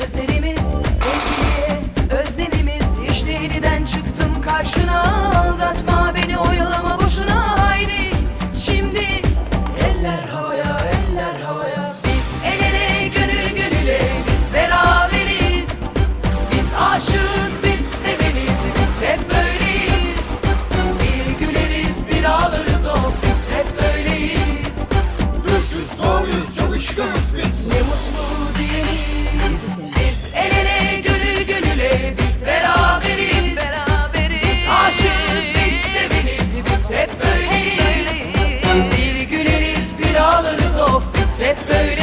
sözlerimiz. hep böyle